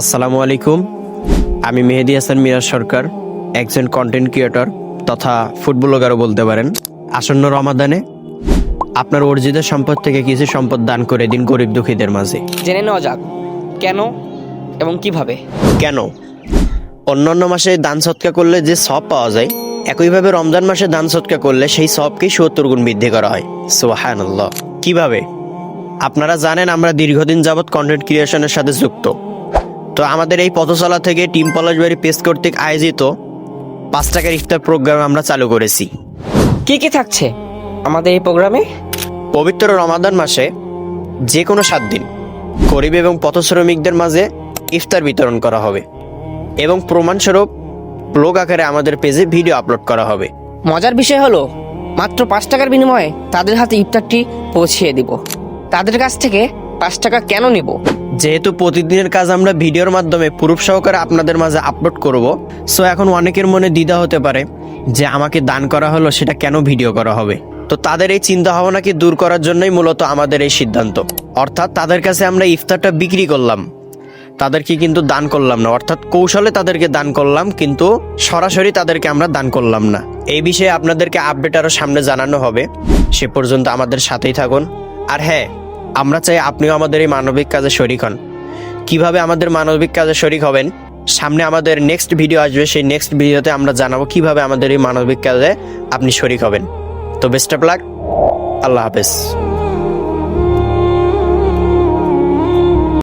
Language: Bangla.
আসসালামু আলাইকুম। আমি মেহেদি হাসান মিরাজ সরকার একজন কন্টেন্ট ক্রিয়েটর তথা ফুটবলারও বলতে পারেন। আসন্ন রমাদানে আপনার অর্জিত সম্পদ থেকে কিছু সম্পদ দান করে দিন গরিব দুঃখীদের মাঝে। জেনে নেওয়া যাক কেন এবং কীভাবে? কেন? অন্যান্য মাসে দান সৎকা করলে যে সব পাওয়া যায় একইভাবে রমজান মাসে দান সৎকা করলে সেই সবকেই সত্তর গুণ বৃদ্ধি করা হয়। সোহান কীভাবে? আপনারা জানেন আমরা দীর্ঘদিন যাবৎ কন্টেন্ট ক্রিয়েশনের সাথে যুক্ত। তো আমাদের এই পথচলা থেকে টিম পলাশবাড়ি পেজ কর্তৃক আয়োজিত পাঁচ টাকার ইফতার প্রোগ্রাম আমরা চালু করেছি। কি কি থাকছে আমাদের এই প্রোগ্রামে? পবিত্র রমাদান মাসে যে কোনো সাত দিন গরিব এবং পথ শ্রমিকদের মাঝে ইফতার বিতরণ করা হবে এবং প্রমাণস্বরূপ ব্লগ আকারে আমাদের পেজে ভিডিও আপলোড করা হবে। মজার বিষয় হলো মাত্র পাঁচ টাকার বিনিময়ে তাদের হাতে ইফতারটি পৌঁছিয়ে দিব। তাদের কাছ থেকে পাঁচ টাকা কেন নিব? যেহেতু প্রতিদিনের কাজ আমরা ভিডিওর মাধ্যমে প্রুফ সহকারে আপনাদের মাঝে আপলোড করব সো এখন অনেকের মনে দ্বিধা হতে পারে যে আমাকে দান করা হলো, সেটা কেন ভিডিও করা হবে? তো তাদের এই চিন্তা ভাবনাকে দূর করার জন্যই মূলত আমাদের এই সিদ্ধান্ত। অর্থাৎ তাদের কাছে আমরা ইফতারটা বিক্রি করলাম। তাদেরকে কিন্তু দান করলাম না। অর্থাৎ কৌশলে তাদেরকে দান করলাম, কিন্তু সরাসরি তাদেরকে আমরা দান করলাম না। এই বিষয়ে আপনাদেরকে আপডেট আরও সামনে জানানো হবে। সে পর্যন্ত আমাদের সাথেই থাকুন। আর হ্যাঁ আমরা চাই আপনিও আমাদের এই মানবিক কাজে শরিক হন। কীভাবে আমাদের মানবিক কাজে শরিক হবেন? সামনে আমাদের নেক্সট ভিডিও আসবে, সেই নেক্সট ভিডিওতে আমরা জানাব কীভাবে আমাদের এই মানবিক কাজে আপনি শরিক হবেন। তো বেস্ট অফ লাক আল্লাহ হাফেজ।